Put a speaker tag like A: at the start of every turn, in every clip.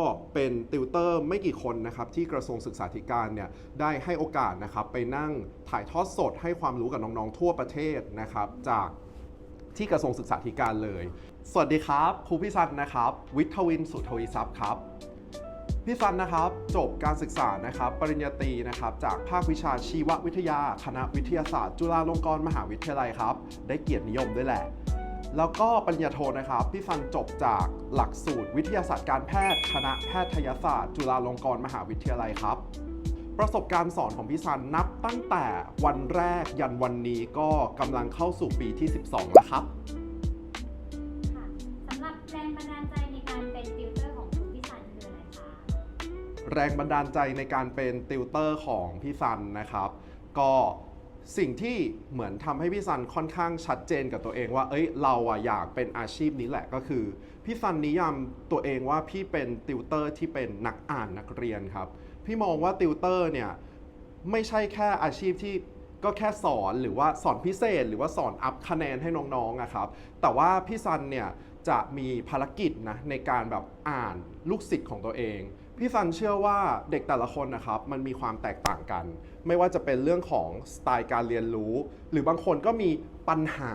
A: ก็เป็นติวเตอร์ไม่กี่คนนะครับที่กระทรวงศึกษาธิการเนี่ยได้ให้โอกาสนะครับไปนั่งถ่ายทอดสดให้ความรู้กับน้องๆทั่วประเทศนะครับจากที่กระทรวงศึกษาธิการเลย สวัสดีครับครูพิสันนะครับ วิทวินสุทวีทรัพย์ครับพี่ซันนะครับจบการศึกษานะครับปริญญาตรีนะครับจากภาควิชาชีววิทยา คณะวิทยาศาสตร์ จุฬาลงกรณ์มหาวิทยาลัยครับ ได้เกียรตินิยมด้วยแหละ แล้วก็ปริญญาโทนะครับ พี่ซันจบจากหลักสูตรวิทยาศาสตร์การแพทย์คณะแพทยศาสตร์จุฬาลงกรณ์มหาวิทยาลัยครับ ประสบการณ์สอนของพี่ซันนับตั้งแต่วันแรกยันวันนี้ก็กำลังเข้าสู่ปีที่ 12 แล้วครับ
B: ค่ะสำหรับแรงบันดาลใจในการเป็นติวเตอร์ของคุณพี่ซันคืออะไรคะ
A: แรงบันดาลใจในการเป็นติวเตอร์ของพี่ซันนะครับ ก็ สิ่งที่เหมือนทำให้พี่ซันค่อนข้างชัดเจนกับตัวเองว่า เอ้ย เราอะอยากเป็นอาชีพนี้แหละก็คือ พี่ซันนิยามตัวเองว่าพี่เป็นติวเตอร์ที่เป็นนักอ่านนักเรียนครับ พี่มองว่าติวเตอร์เนี่ยไม่ใช่แค่อาชีพที่ก็แค่สอนหรือว่าสอนพิเศษ หรือว่าสอนอัพคะแนนให้น้องๆอะครับ แต่ว่าพี่ซันเนี่ยจะมีภารกิจนะในการแบบอ่านลูกศิษย์ของตัวเอง พี่ซันเชื่อว่าเด็กแต่ละคนนะครับมันมีความแตกต่างกัน ไม่ว่าจะเป็นเรื่องของสไตล์การเรียนรู้ หรือบางคนก็มีปัญหา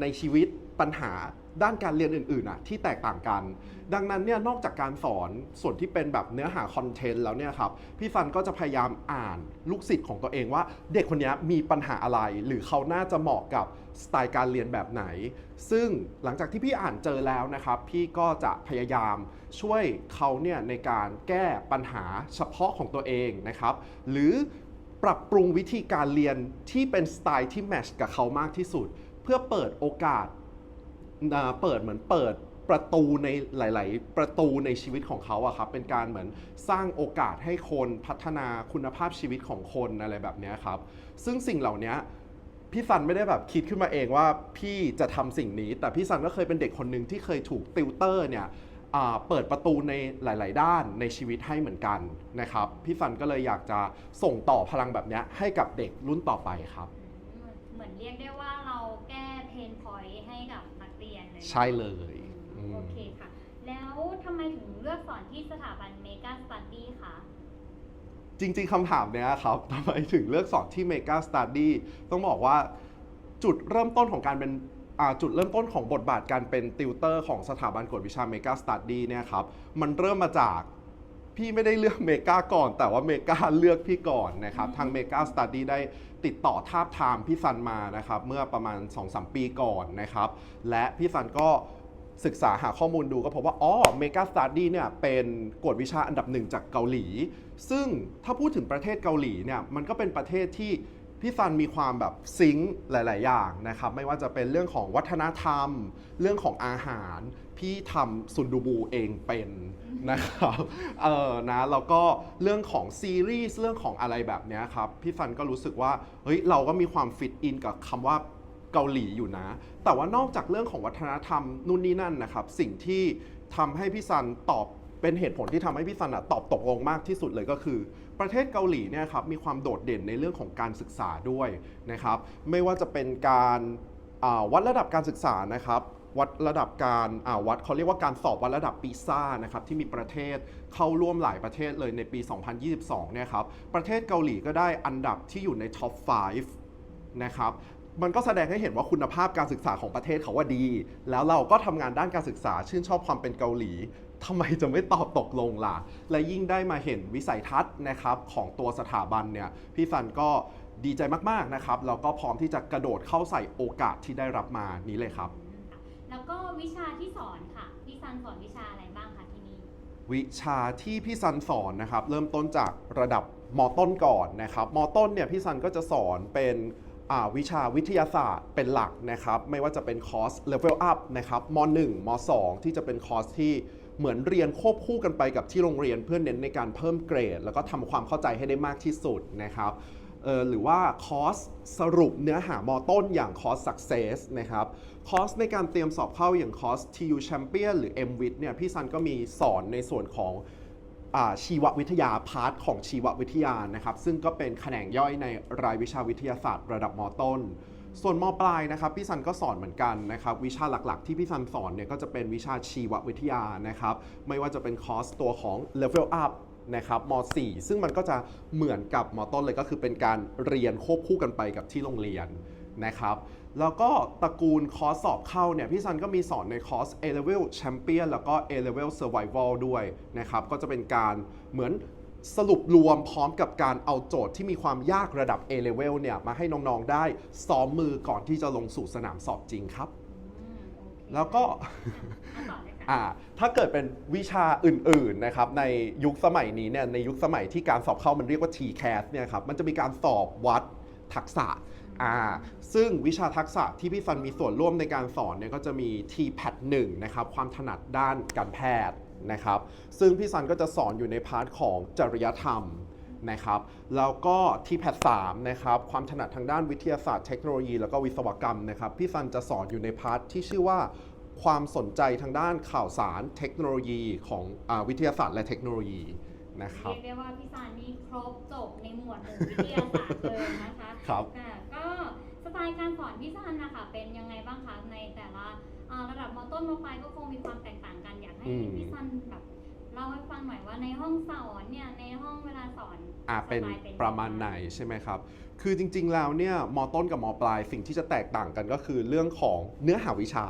A: ในชีวิต ปัญหาด้านการเรียนอื่นๆอะที่แตกต่างกัน ดังนั้นเนี่ยนอกจากการสอนส่วนที่เป็นแบบเนื้อหาคอนเทนต์แล้วเนี่ยครับพี่ซันก็จะพยายามอ่านลูกศิษย์ของตัวเองว่า เด็กคนนี้มีปัญหาอะไร หรือเขาน่าจะเหมาะกับสไตล์การเรียนแบบไหน ซึ่งหลังจากที่พี่อ่านเจอแล้วนะครับพี่ก็จะพยายามช่วยเขาเนี่ยในการแก้ปัญหาเฉพาะของตัวเองนะครับ หรือปรับปรุงวิธีการเรียนที่เป็นสไตล์ที่แมชกับเขามากที่สุด เพื่อเปิดโอกาส เปิดเหมือนเปิดประตูในหลาย ๆ ประตูในชีวิตของเขาอะครับเป็นการเหมือนสร้างโอกาสให้คนพัฒนาคุณภาพชีวิตของคนอะไรแบบนี้ครับ ซึ่งสิ่งเหล่านี้พี่ซันไม่ได้แบบคิดขึ้นมาเองว่าพี่จะทำสิ่งนี้ แต่พี่ซันก็เคยเป็นเด็กคนหนึ่งที่เคยถูกติวเตอร์เนี่ยเปิดประตูในหลาย ๆ ด้านในชีวิตให้เหมือนกันนะครับพี่ซันก็เลยอยากจะส่งต่อพลังแบบนี้ให้กับเด็กรุ่นต่อไปครับ
B: เหมือนเรียกได้ว่าเราแก้เพนพอยต์ให้กับ นักเรียนเลย
A: ใช่เลย
B: อืม
A: อืม
B: โอเคค่ะ แล้วทำไมถึงเลือกสอนที่สถาบันเมกาสตัดดี้คะ
A: จริงๆคำถามเนี้ยครับ ทำไมถึงเลือกสอนที่ Mega Study ต้องบอกว่าจุดเริ่มต้นของการเป็นอ่าจุดเริ่มต้นของบทบาทการเป็นติวเตอร์ของสถาบันกวดวิชา Mega Study เนี่ยครับ มันเริ่มมาจาก พี่ไม่ได้เลือกเมกาก่อน แต่ว่าเมกาเลือกพี่ก่อนนะครับทาง Mega Study ได้ติดต่อทาบทามพี่ซันมานะครับเมื่อประมาณ 2-3 ปีก่อนนะครับและพี่ซันก็ศึกษาหาข้อมูลดูก็พบว่า อ๋อเมกาสต u d ดี้เนี่ยเป็นกวดวิชาอันดับหนึ่งจากเกาหลี ซึ่งถ้าพูดถึงประเทศเกาหลีเนี่ยมันก็เป็นประเทศที่พี่ซันมีความแบบซิงค์หลาย ๆ อย่างนะครับ ไม่ว่าจะเป็นเรื่องของวัฒนธรรม เรื่องของอาหาร พี่ทำซุนดูบูเองเป็นนะครับเออนะแล้วก็เรื่องของซีรีส์เรื่องของอะไรแบบเนี้ยครับพี่ซันก็รู้สึกว่าเฮ้ยเราก็มีความฟิตอินกับคำว่าเกาหลีอยู่นะ แต่ว่านอกจากเรื่องของวัฒนธรรมนู่นนี่นั่นนะครับ สิ่งที่ทำให้พี่ซันตอบเป็นเหตุผลที่ทำให้พี่ซันอะตอบตกลงมากที่สุดเลยก็คือ ประเทศเกาหลีเนี่ยครับมีความโดดเด่นในเรื่องของการศึกษาด้วยนะครับ ไม่ว่าจะเป็นการวัดระดับการศึกษานะครับ วัดระดับการอ่าวัดเขาเรียกว่าการสอบวัดระดับปีซ่านะครับที่มีประเทศเข้าร่วมหลายประเทศเลยในปี 2022 เนี่ยครับประเทศเกาหลีก็ได้อันดับที่อยู่ในท็อป 5 นะครับมันก็แสดงให้เห็นว่าคุณภาพการศึกษาของประเทศเขาว่าดี แล้วเราก็ทำงานด้านการศึกษา ชื่นชอบความเป็นเกาหลีทำไมจะไม่ตอบตกลงล่ะ และยิ่งได้มาเห็นวิสัยทัศน์นะครับของตัวสถาบันเนี่ย พี่ซันก็ดีใจมาก ๆ นะครับ แล้วก็พร้อมที่จะกระโดดเข้าใส่โอกาสที่ได้รับมานี้เลยครับ
B: แล้วก็วิชาที่สอนค่ะ พี่ซันสอนวิชาอะไรบ้างคะที่นี่
A: วิชาที่พี่ซันสอนนะครับ เริ่มต้นจากระดับมต้นก่อนนะครับมต้นเนี่ยพี่ซันก็จะสอนเป็นวิชาวิทยาศาสตร์เป็นหลักนะครับ ไม่ว่าจะเป็นคอร์ส Level Up นะครับม 1 ม 2 ที่จะเป็นคอร์สที่เหมือนเรียนควบคู่กันไปกับที่โรงเรียนเพื่อเน้นในการเพิ่มเกรด แล้วก็ทำความเข้าใจให้ได้มากที่สุดนะครับ เออหรือว่าคอร์สสรุปเนื้อหามอต้นอย่างคอร์ส Success นะครับคอร์สในการเตรียมสอบเข้าอย่างคอร์ส TU Champion หรือ MWIT เนี่ยพี่ซันก็มีสอนในส่วนของอชีววิทยาพาร์ทของชีววิทยานะครับซึ่งก็เป็นแขนงย่อยในรายวิชาวิทยาศาสตร์ระดับมต้น ส่วนมปลายนะครับพี่ซันก็สอนเหมือนกันนะครับวิชาหลักๆ ที่พี่ซันสอนเนี่ยก็จะเป็นวิชาชีววิทยานะครับไม่ว่าจะเป็นคอร์สตัวของ Level Up นะครับม .4 ซึ่งมันก็จะเหมือนกับมต้นเลยก็คือเป็นการเรียนควบคู่กันไปกับที่โรงเรียนนะครับแล้วก็ตระกูลคอร์สสอบเข้าเนี่ยพี่ซันก็มีสอนในคอร์ส A Level Champion แล้วก็ A Level Survival ด้วยนะครับก็จะเป็นการเหมือนสรุปรวมพร้อมกับการเอาโจทย์ที่มีความยากระดับ A level เนี่ยมาให้น้อง ๆ ได้ซ้อมมือก่อนที่จะลงสู่สนามสอบจริงครับ แล้วก็
B: อะต่อเลยค่ะ
A: อ่าถ้าเกิดเป็นวิชาอื่นๆนะครับในยุคสมัยนี้เนี่ยในยุคสมัยที่การสอบเข้ามันเรียกว่า TCAS เนี่ยครับมันจะมีการสอบวัดทักษะอ่าซึ่งวิชาทักษะที่พี่ฟันมีส่วนร่วมในการสอนเนี่ยก็จะมี TPAT 1นะครับความถนัดด้านการแพทย์นะครับซึ่งพี่ซันก็จะสอนอยู่ในพาร์ทของจริยธรรม นะครับ แล้วก็ TPAT 3นะครับความถนัดทางด้านวิทยาศาสตร์เทคโนโลยี แล้วก็วิศวกรรมนะครับพี่ซันจะสอนอยู่ในพาร์ทที่ชื่อว่าความสนใจทางด้านข่าวสารเทคโนโลยีของอาวิทยาศาสตร์และเทคโนโลยีนะครับ
B: เรียกได้ว่าพี่ซานนี่ครบจบในหมวดหมู่วิทยาศาสตร์เลยนะคะ
A: ครับ
B: ค่ะก็สไตล์การสอนพี่ซานนะคะเป็นยังไงบ้างคะในแต่ละอ่าระดับมต้นมปลายก็คงมีความแตกต่างกันอยากให้
A: อืม
B: พี่ซานแบบ เล่าให้ฟังหน่อยว่าในห้องสอนเนี่ยในห้องเวลาสอน
A: อ่าเป็น
B: สไตล์
A: ประมาณไหนใช่ไหมครับ คือจริงๆแล้วเนี่ยมต้นกับมปลายสิ่งที่จะแตกต่างกันก็คือเรื่องของเนื้อหาวิชา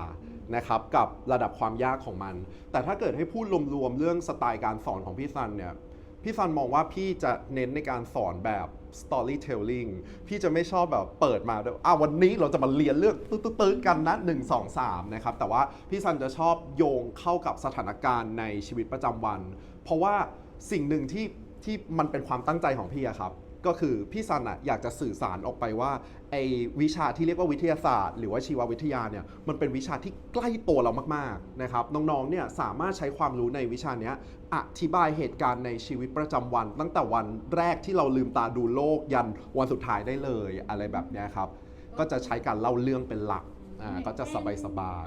A: นะครับกับระดับความยากของมัน แต่ถ้าเกิดให้พูดรวมๆเรื่องสไตล์การสอนของพี่ซันเนี่ย พี่ซันมองว่าพี่จะเน้นในการสอนแบบ storytelling พี่จะไม่ชอบแบบเปิดมาด้วยอะวันนี้เราจะมาเรียนเรื่องตื้อๆกันนะ1 2 3 นะครับ แต่ว่าพี่ซันจะชอบโยงเข้ากับสถานการณ์ในชีวิตประจำวัน เพราะว่าสิ่งหนึ่งที่ที่มันเป็นความตั้งใจของพี่อะครับ ก็คือพี่ซันอะอยากจะสื่อสารออกไปว่าไอ้วิชาที่เรียกว่าวิทยาศาสตร์ หรือว่าชีววิทยาเนี่ยมันเป็นวิชาที่ใกล้ตัวเรามากๆนะครับน้องๆเนี่ยสามารถใช้ความรู้ในวิชาเนี้ยอธิบายเหตุการณ์ในชีวิตประจำวัน ตั้งแต่วันแรกที่เราลืมตาดูโลกยันวันสุดท้ายได้เลยอะไรแบบเนี้ยครับก็จะใช้การเล่าเรื่องเป็นหลักอ่าก็จะสบาย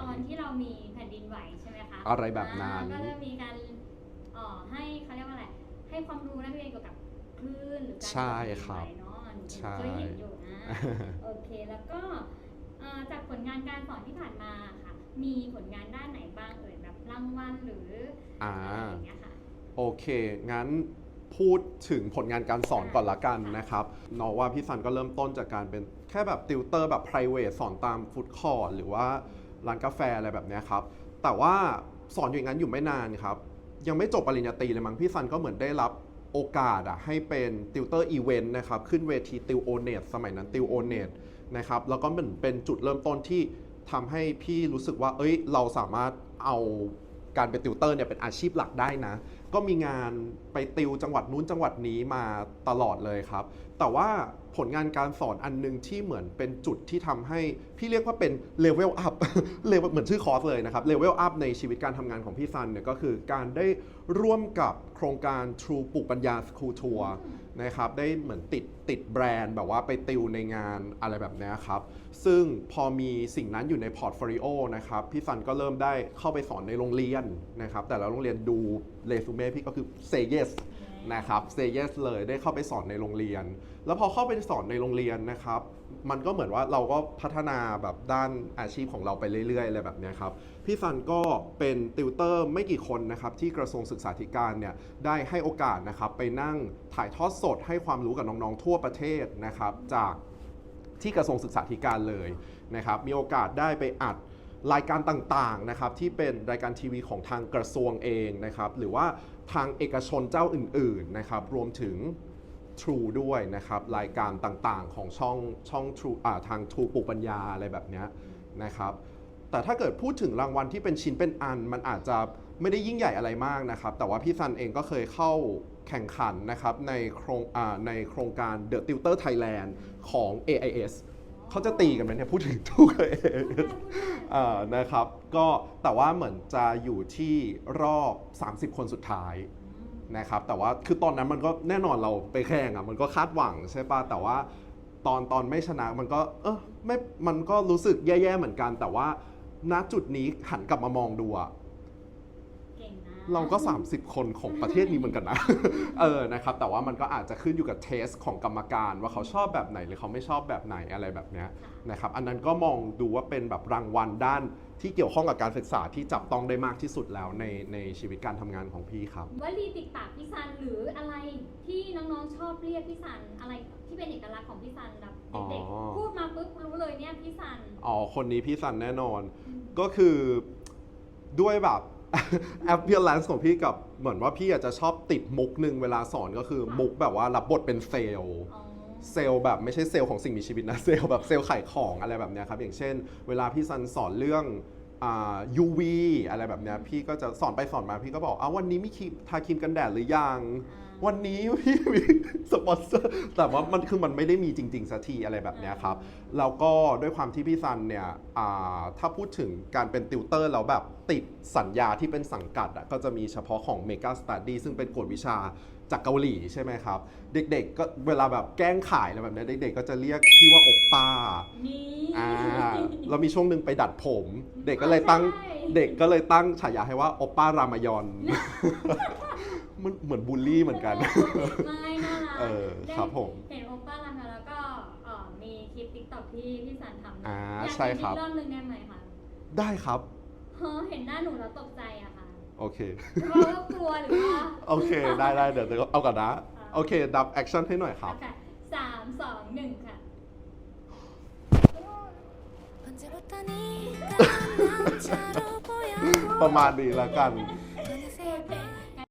B: ตอนที่เรามีแผ่นดินไหวใช่ไหมคะ
A: อะไรแบบนั้น
B: อ่าก็จะมีการเอ่อให้เขาเรียกว่าอะไรให้ความรู้นักเรียนเกี่ยวกับ คลื่นหรือการ
A: ใช่ครับ
B: แผ่นดินไหวเนาะหนู
A: ใช่
B: เคยเห็นอยู่นะโอเคแล้วก็เอ่อจากผลงานการสอนที่ผ่านมาค่ะ มีผลงานด้านไหนบ้างเอ่ยแบบรางวัลหรืออะ
A: อ่า
B: ไรอย่างเงี้ยค่ะ
A: โอเค งั้นพูดถึงผลงานการสอนก่อนละกันนะครับเนอะว่าพี่ซันก็เริ่มต้นจากการเป็นแค่แบบติวเตอร์แบบ private สอนตามฟู้ดคอร์ t หรือว่าร้านกาแฟอะไรแบบเนี้ยครับ แต่ว่าสอนอยู่อย่างนั้นอยู่ไม่นานครับ ยังไม่จบปริญญาตรีเลยมั้งพี่ซันก็เหมือนได้รับ โอกาสอะให้เป็นติวเตอร์อีเวนต์นะครับ ขึ้นเวทีติวโอเนตสมัยนั้นติวโอเนตนะครับ แล้วก็เหมือนเป็นจุดเริ่มต้นที่ทำให้พี่รู้สึกว่า เอ้ย เราสามารถเอา การเป็นติวเตอร์เนี่ยเป็นอาชีพหลักได้นะ ก็มีงานไปติวจังหวัดนู้นจังหวัดนี้มาตลอดเลยครับ แต่ว่าผลงานการสอนอันหนึงที่เหมือนเป็นจุดที่ทำให้ พี่เรียกว่าเป็นเลเวลอัพเลเวลเหมือนชื่อคอร์สเลยนะครับเลเวลอัพในชีวิตการทำงานของพี่ซันเนี่ยก็คือการได้ร่วมกับโครงการ True ปลูกปัญญาสคูลทัวร์ นะครับได้เหมือนติดติดแบรนด์แบบว่าไปติวในงานอะไรแบบนี้ครับซึ่งพอมีสิ่งนั้นอยู่ในพอร์ตโฟลิโอนะครับพี่ซันก็เริ่มได้เข้าไปสอนในโรงเรียนนะครับแต่ละโรงเรียนดูเรซูเม่พี่ก็คือ say yes นะครับ say yes เลยได้เข้าไปสอนในโรงเรียน แล้วพอเข้าไปสอนในโรงเรียนนะครับ มันก็เหมือนว่าเราก็พัฒนาแบบด้านอาชีพของเราไปเรื่อยๆอะไรแบบนี้ครับ พี่ซันก็เป็นติวเตอร์ไม่กี่คนนะครับที่กระทรวงศึกษาธิการเนี่ยได้ให้โอกาสนะครับไปนั่งถ่ายทอดสดให้ความรู้กับน้องๆทั่วประเทศนะครับจากที่กระทรวงศึกษาธิการเลยนะครับมีโอกาสได้ไปอัดรายการต่างๆนะครับที่เป็นรายการทีวีของทางกระทรวงเองนะครับหรือว่าทางเอกชนเจ้าอื่นๆนะครับรวมถึง True ด้วยนะครับ รายการต่างๆของช่องช่อง True อ่าทาง True ปลูปัญญาอะไรแบบเนี้ยนะครับ แต่ถ้าเกิดพูดถึงรางวัลที่เป็นชิ้นเป็นอัน มันอาจจะไม่ได้ยิ่งใหญ่อะไรมากนะครับ แต่ว่าพี่ซันเองก็เคยเข้าแข่งขันนะครับในโครงอ่าในโครงการ The Tutor Thailand ของ AIS เขาจะตีกันไหมเนี่ยพูดถึงทุก AIS อ่านะครับ ก็แต่ว่าเหมือนจะอยู่ที่รอบ 30 คนสุดท้าย นะครับแต่ว่าคือตอนนั้นมันก็แน่นอนเราไปแข่งอะมันก็คาดหวังใช่ป่ะแต่ว่าตอนตอนไม่ชนะมันก็เออไม่มันก็รู้สึกแย่ๆเหมือนกัน แต่ว่าณจุดนี้หันกลับมามองดูอะ
B: เก่งนะ
A: เราก็ 30 คนของประเทศนี้เหมือนกันนะ เออ นะครับ แต่ว่ามันก็อาจจะขึ้นอยู่กับเทสของกรรมการว่าเขาชอบแบบไหนหรือเขาไม่ชอบแบบไหนอะไรแบบเนี้ยนะครับ อันนั้นก็มองดูว่าเป็นแบบรางวัลด้านที่เกี่ยวข้องกับการศึกษาที่จับต้องได้มากที่สุดแล้วในในชีวิตการทำงานของพี่ครับ
B: วลีติดปากพี่ซันหรืออะไรที่น้องๆชอบเรียกพี่ซันอะไรที่เป็นเอกลักษณ์ของพี่ซันแบบเด็ก
A: อ๋อ
B: ๆพูดมาปุ๊บรู้เลยเนี่ยพี่ซัน
A: อ๋อ คนนี้พี่ซันแน่นอน ก็คือด้วยแบบ appearance ของพี่กับเหมือนว่าพี่อาจจะชอบติดมุกหนึ่งเวลาสอนก็คือมุกแบบว่ารับบทเป็นเซลล์
B: อ๋อ
A: เซลล์แบบไม่ใช่เซลล์ของสิ่งมีชีวิตนะ เซลล์แบบเซลล์ขายของอะไรแบบเนี้ยครับ อย่างเช่น เวลาพี่ซันสอนเรื่อง อ่า UV อะไรแบบเนี้ยพี่ก็จะสอนไปสอนมาพี่ก็บอกอ้าววันนี้มีครีมทาครีมกันแดดหรือยัง
B: อ่า
A: วันนี้พี่มีสปอนเซอร์แต่ว่ามันคือมันไม่ได้มีจริงๆสักทีอะไรแบบเนี้ยครับแล้วก็ด้วยความที่พี่ซันเนี่ยอ่าถ้าพูดถึงการเป็นติวเตอร์แล้วแบบติดสัญญาที่เป็นสังกัดอะก็จะมีเฉพาะของ Mega Study ซึ่งเป็นกฎวิชา จากเกาหลีใช่ไหมครับ เด็กๆ ก็เวลาแบบแกล้งขายอะไรแบบเนี้ยเด็กๆ ก็จะเรียกพี่ว่าอกป้า
B: นี่
A: อ่าเรามีช่วงหนึ่งไปดัดผม เด็กก็เลยตั้ง
B: ใช่
A: เด็กก็เลยตั้งฉายาให้ว่าโอป้ารามายอน มันเหมือนบูลลี่เหมือนกัน
B: ไม่น่ารัก
A: เออ
B: ได้
A: ครับผม
B: เห็นโอป้าลามาแล้วก็เอ่อมีคลิปติ๊กต็อกที่พี่สันทำ
A: อ่า
B: อยาก
A: ใช่
B: เห็น
A: ครับ
B: อีกรอบหนึงได้ไหมคะ
A: ได้ครับ
B: เฮ้อเห็นหน้าหนูแล้วตกใจอะค่ะ
A: โอเค
B: เพราะว่ากลัวหรือว่า
A: โอเค ได้ได้เดี๋ยวเดี๋ยวเอาก่อนนะ โอเค ดับแอคชั่นให้หน่อยครับ
B: โอเคสามสองหนึ่งค่ะ
C: 언제부터 네가 남자로 보여
A: ประมาณนี้แล้วกัน